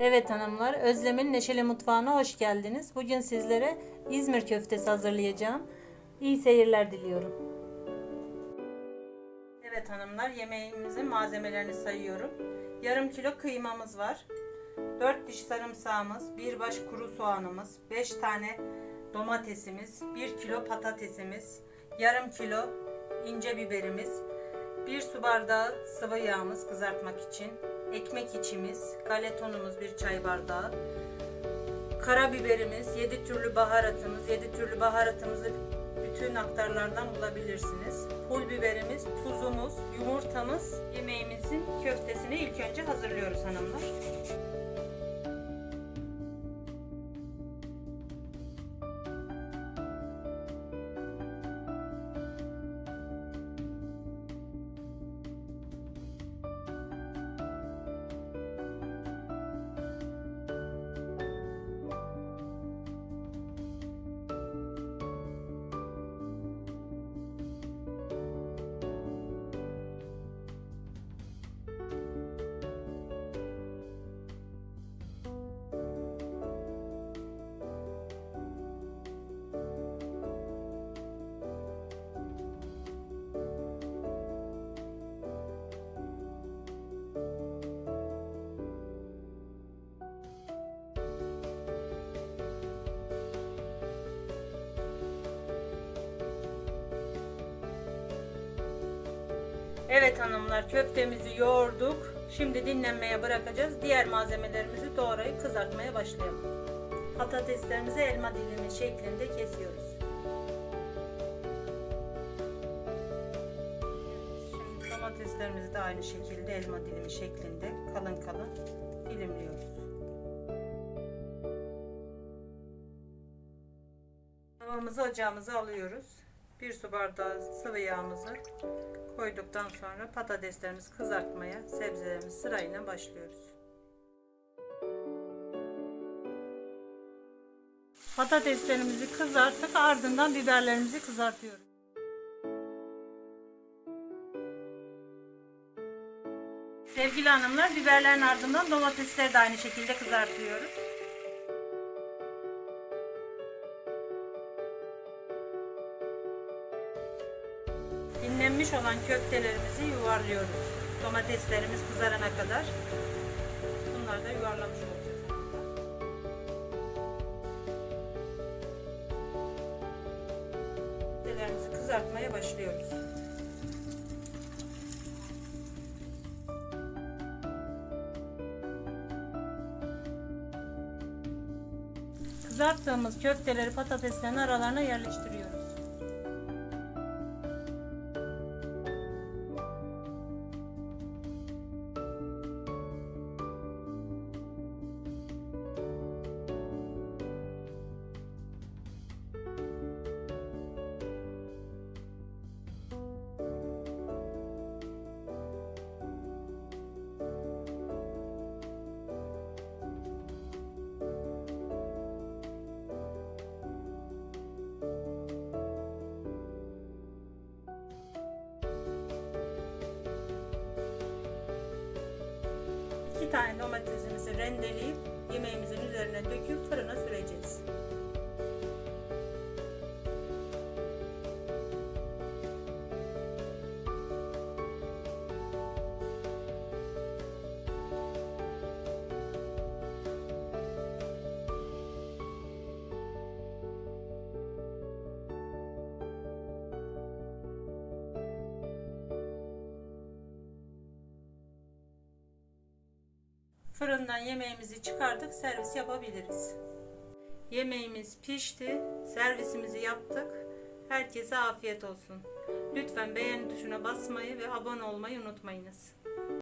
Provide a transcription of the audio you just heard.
Evet hanımlar, Özlem'in Neşeli Mutfağı'na hoş geldiniz. Bugün sizlere İzmir köftesi hazırlayacağım. İyi seyirler diliyorum. Evet hanımlar, yemeğimizin malzemelerini sayıyorum. Yarım kilo kıymamız var. 4 diş sarımsağımız, bir baş kuru soğanımız, 5 tane domatesimiz, 1 kilo patatesimiz, yarım kilo ince biberimiz, 1 su bardağı sıvı yağımız kızartmak için, ekmek içimiz, galetonumuz 1 çay bardağı, karabiberimiz, 7 türlü baharatımız, 7 türlü baharatımızı bütün aktarlardan bulabilirsiniz. Pul biberimiz, tuzumuz, yumurtamız, yemeğimizin köftesini ilk önce hazırlıyoruz hanımlar. Evet hanımlar köftemizi yoğurduk. Şimdi dinlenmeye bırakacağız. Diğer malzemelerimizi doğrayıp kızartmaya başlayalım. Patateslerimizi elma dilimi şeklinde kesiyoruz. Şimdi domateslerimizi de aynı şekilde elma dilimi şeklinde kalın kalın dilimliyoruz. Tavamızı ocağımıza alıyoruz. Bir su bardağı sıvı yağımızı koyduktan sonra patateslerimizi kızartmaya, sebzelerimiz sırayla başlıyoruz. Patateslerimizi kızarttık, ardından biberlerimizi kızartıyoruz. Sevgili hanımlar, biberlerin ardından domatesleri de aynı şekilde kızartıyoruz. Dinlenmiş olan köftelerimizi yuvarlıyoruz. Domateslerimiz kızarana kadar. Bunları da yuvarlamış olacağız. Köftelerimizi kızartmaya başlıyoruz. Kızarttığımız köfteleri patateslerin aralarına yerleştiriyoruz. İki tane domatesimizi rendeleyip yemeğimizin üzerine döküp fırına süreceğiz. Fırından yemeğimizi çıkardık, servis yapabiliriz. Yemeğimiz pişti, servisimizi yaptık. Herkese afiyet olsun. Lütfen beğeni tuşuna basmayı ve abone olmayı unutmayınız.